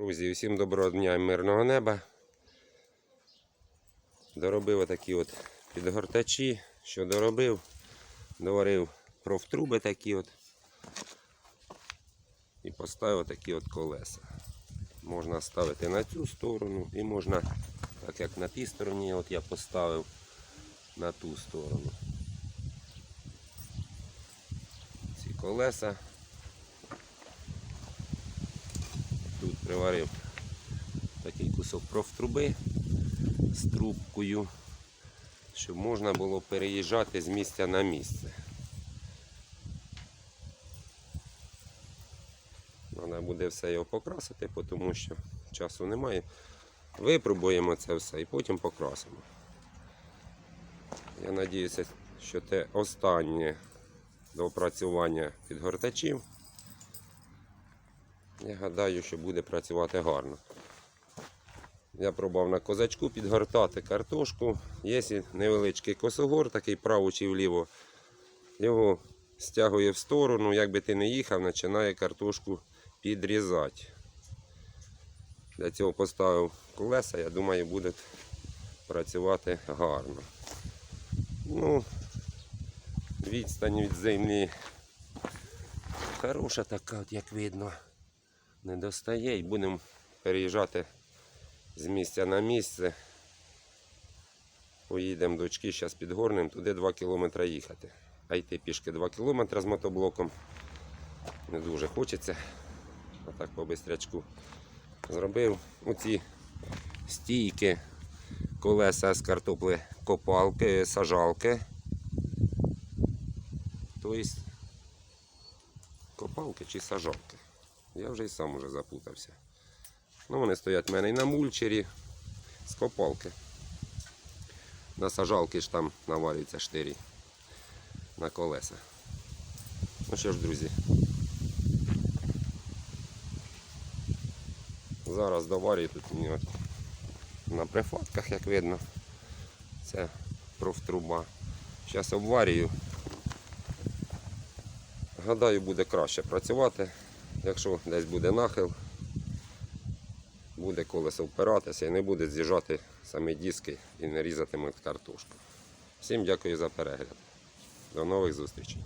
Друзі, усім доброго дня і мирного неба. Доробив отакі от підгортачі. Що доробив? Доварив профтруби такі от. І поставив такі от колеса. Можна ставити на цю сторону і можна, так як на тій стороні, от я поставив на ту сторону. Ці колеса. Тут приварив такий кусок профтруби з трубкою, щоб можна було переїжджати з місця на місце. Треба буде все його покрасити, тому що часу немає. Випробуємо це все і потім покрасимо. Я сподіваюся, що це останнє доопрацювання підгортачів. Я гадаю, що буде працювати гарно. Я пробував на козачку підгортати картошку. Є невеличкий косогор, такий право чи вліво. Його стягує в сторону, як би ти не їхав, починає картошку підрізати. Для цього поставив колеса, я думаю, буде працювати гарно. Ну, відстань від землі хороша така, от як видно не достає і будемо переїжджати з місця на місце. Поїдемо до очки, зараз підгорнемо, туди 2 кілометри їхати. А йти пішки 2 кілометри з мотоблоком. Не дуже хочеться. А так по бистрячку зробив оці стійки, колеса з картопли, копалки, сажалки. Тобто копалки чи сажалки. Я вже і сам уже запутався. Ну, вони стоять в мене і на мульчері з копалки. На сажалки ж там наварюються штирі на колеса. Ну що ж, друзі. Зараз доварюю тут мені на прифатках, як видно. Це профтруба. Зараз обварюю. Гадаю, буде краще працювати. Якщо десь буде нахил, буде колесо впиратися і не буде з'їжджати самі диски і не різатимуть картошку. Всім дякую за перегляд. До нових зустрічей.